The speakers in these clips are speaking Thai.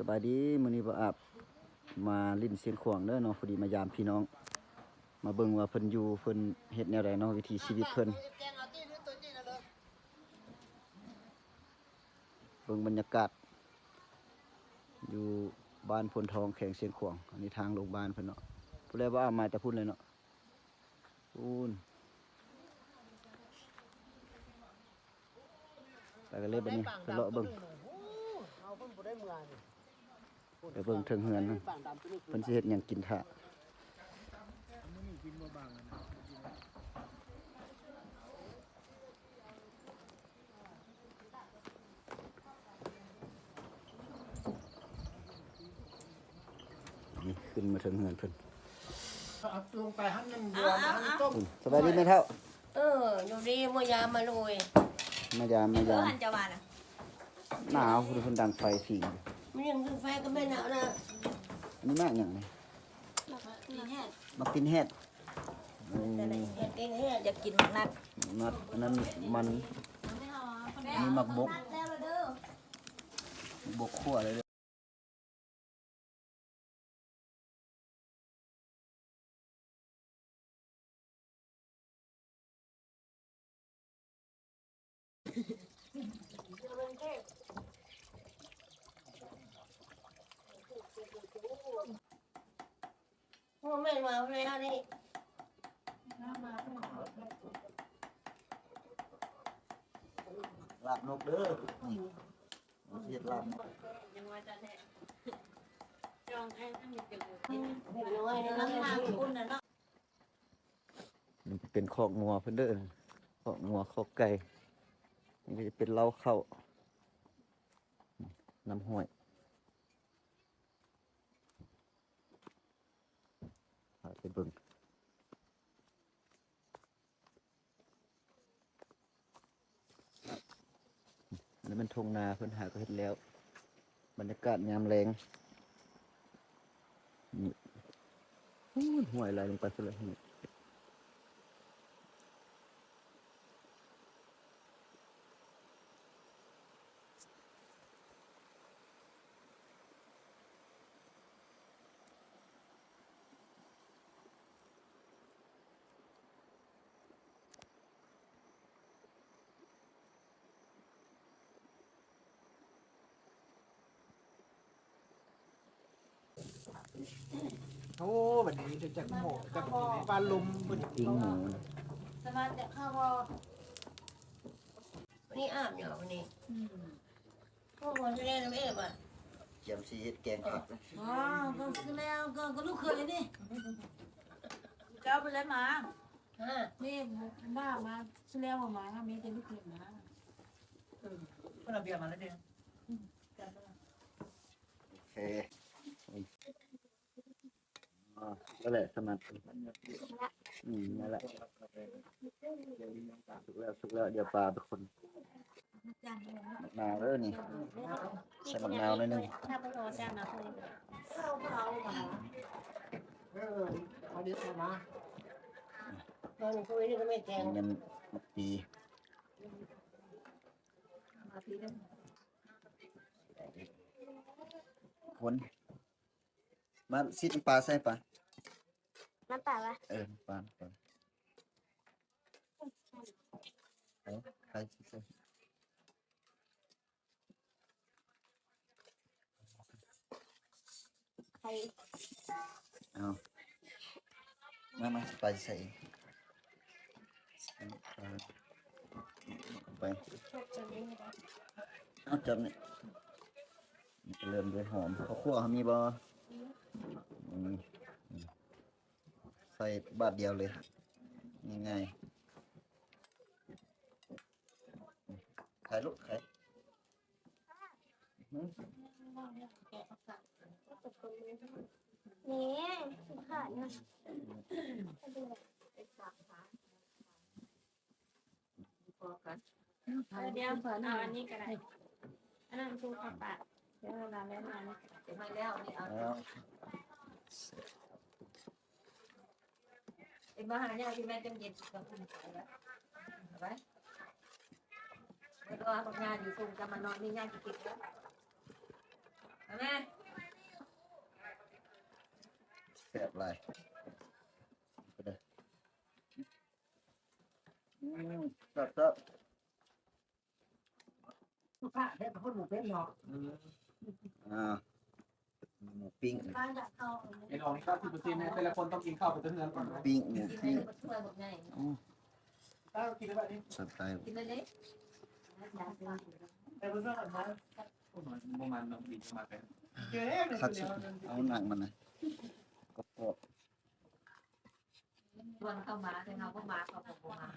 สบายดีมื้อนี้บ่อาบมาลิ้นเสียงขวางเด้อเนาะพอดีมายามพี่น้อง มาเบิ่งว่าเพิ่นอยู่เพิ่นเฮ็ดแนวใดเนาะวิถีชีวิตเพิ่นเบิ่งบรรยากาศ อยู่บ้านพลทองแขวงเสียงขวางอันนี้ทางโรงพยาบาลเพิ่นเนาะผู้ใดว่าอามาแต่พุ่นเลยเนาะพูนไปกันเลยบัดนี้ไปเลาะเบิ่งเอาเพิ่นบ่ได้เมื่อนี่ ไปเบิ่งเทิงเฮือนนั่นปางดำตัวนี้เพิ่นสิเฮ็ดหยังกินท่ามันนี่กินบ่บางอะนะนี่ขึ้นมาเทิงเฮือนเพิ่นเอาลงไปหั่นน้ำบัวมาหั่นต้มพูนสบายดีแม่เฒ่า เอออยู่ดีมายามมาลุยมายามมาเออยามหันจะวานอะหนาวคุณเพิ่นดังไฟผิง มันยังคือไฟก็ไม่หนาวนะอันนี้มากหยังนี่กินแห้มักกินเฮ็ดอืมแต่ไหนอยากกินแห้อยากกินนักนัดอันนั้นมันอันนี้มักบกแล้วเด้อบกขั่วเลย เด้อโอ้แม่มาแล้วนี่ลาบนกเด้อนี่เฮ็ดลาบนกน้อยนะทางคุณน่ะเนาะมันเป็นคอกงัวเพิ่นเด้อคอกงัวคอกไก่นี่ก็จะเป็นเล้าเข้าน้ำห้วยพาไป เบิ่งอันนี้มันทงนาเพิ่นหาก็เห็นแล้ว บรรยากาศยามแรงนี่อู้ยห่วยไหลลงไปซะเลยนี่ โอ้บัดนี้จะจักหม้อจักปลาลุมเพิ่นปิ้งหมูนะสบายแต่ข้าวพอวันนี้อาบอยู่วันนี้พวกมันจะเล่นไม่เอ๋บอะเจียมซีเฮ็ดแกงผักนะอ๋อก็คือแล้วก็ก็ลูกเคยนี่เจ้าไปแล้วมาฮะนี่บ้ามาซื้อแล้วมาค่ะมีแต่ลูกเคยมาเพิ่นเอาเบียร์มาแล้วเด้โอเค อ่านั่นแหละสมัครอืมนั่นแหละสุกแล้วสุกแล้วเดี๋ยวปลาเป็นคนมะนาวเด้อนี่ใส่มะนาวหน่อยหนึงถ้าไปรอแจ้งนะคุยเออเอาเดี๋ยวเอามาตอนคุยนี่ก็ไม่แกงเงินมะปีคน มาซิดปลาใส่ปลาน้ำเปล่าวะเออปลาปลาเอาใครสิใส่ใครเอามามาไปใส่ใส่ปลาไปชอบจะไม่ได้เอาจับนี่มันจะเริ่มด้วยหอมข้าวคั่วเขามีบ่อืมอืม ใส่บาทเดียวเลยง่ายๆขายลูกขายอื้อหือนี่ขาดนะเดี๋ยวเอาอันนี้ก็ได้อันนั้นตู้ข้าวปลาเดี๋ยวเราแล้วมาไม่แล้วนี่เอา เอ็มาหาเนี่ยพี่แม่จมเย็นกับคุณไปแล้วไปแล้วก็ทำงานอยู่ทุ่งจะมานอนนี่ย่างกินแล้วแม่แสบไรไปเลยอืมแบบแบบผ้าเด็กคนหมูเป็นหรออ่า หมูปิ้งบ้านจะเข้าไอ้ลองนี่ก็ที่ประเทศเนี่ยแต่ละคนต้องกินข้าวไปจนเงินก่อนปิ้งหมูปิ้งช่วยหมดไงอืมถ้ากินแบบนี้สไตล์กินเลยเล็กแต่เพื่อนๆมาประมาณน้องบินมาเป็นเจ๊เนี่ยคัดสุดเอาหนังมันนะกรอบชวนเข้ามาแต่เขาก็มาเขาก็มา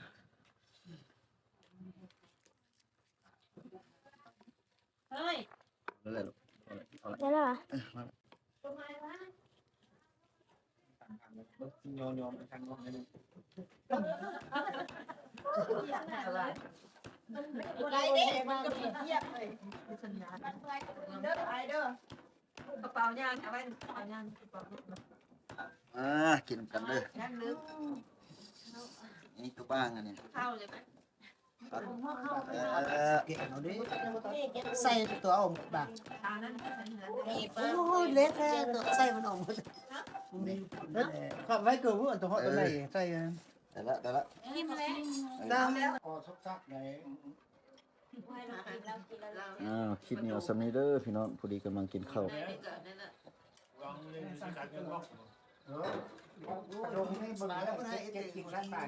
เฮ้ยๆแล้วแหละลูก เอาละเอาละได้แล้วเหรอทำไมวะโยนโยนไปทางโน้นนิดนึงอยากอะไรไรเด้มันก็ผิดเทียบเลยสัญญาณเด้อไอเด้อกระเป๋าย่างเอาไว้กระเป๋าย่างกระเป๋าอ่ากินกันเลยย่างลึกนี่ตัวบ้างอันนี้เข้าเลยไหม ใส่ตัวอมแบบทางนั้นฉันเหนือโอ้ยเล็กแค่ตัวใส่มันอมขับไว้เกิดว่าตัวหอตัวไหนใส่ได้ละได้ละกินแล้วตามพอซักๆไหนอ้าวคลิปนี้เอาสำนี้เด้อพี่น้องพอดีกำลังกินข้าวลงให้บนแล้วก็ได้เก็บกินร้านบาท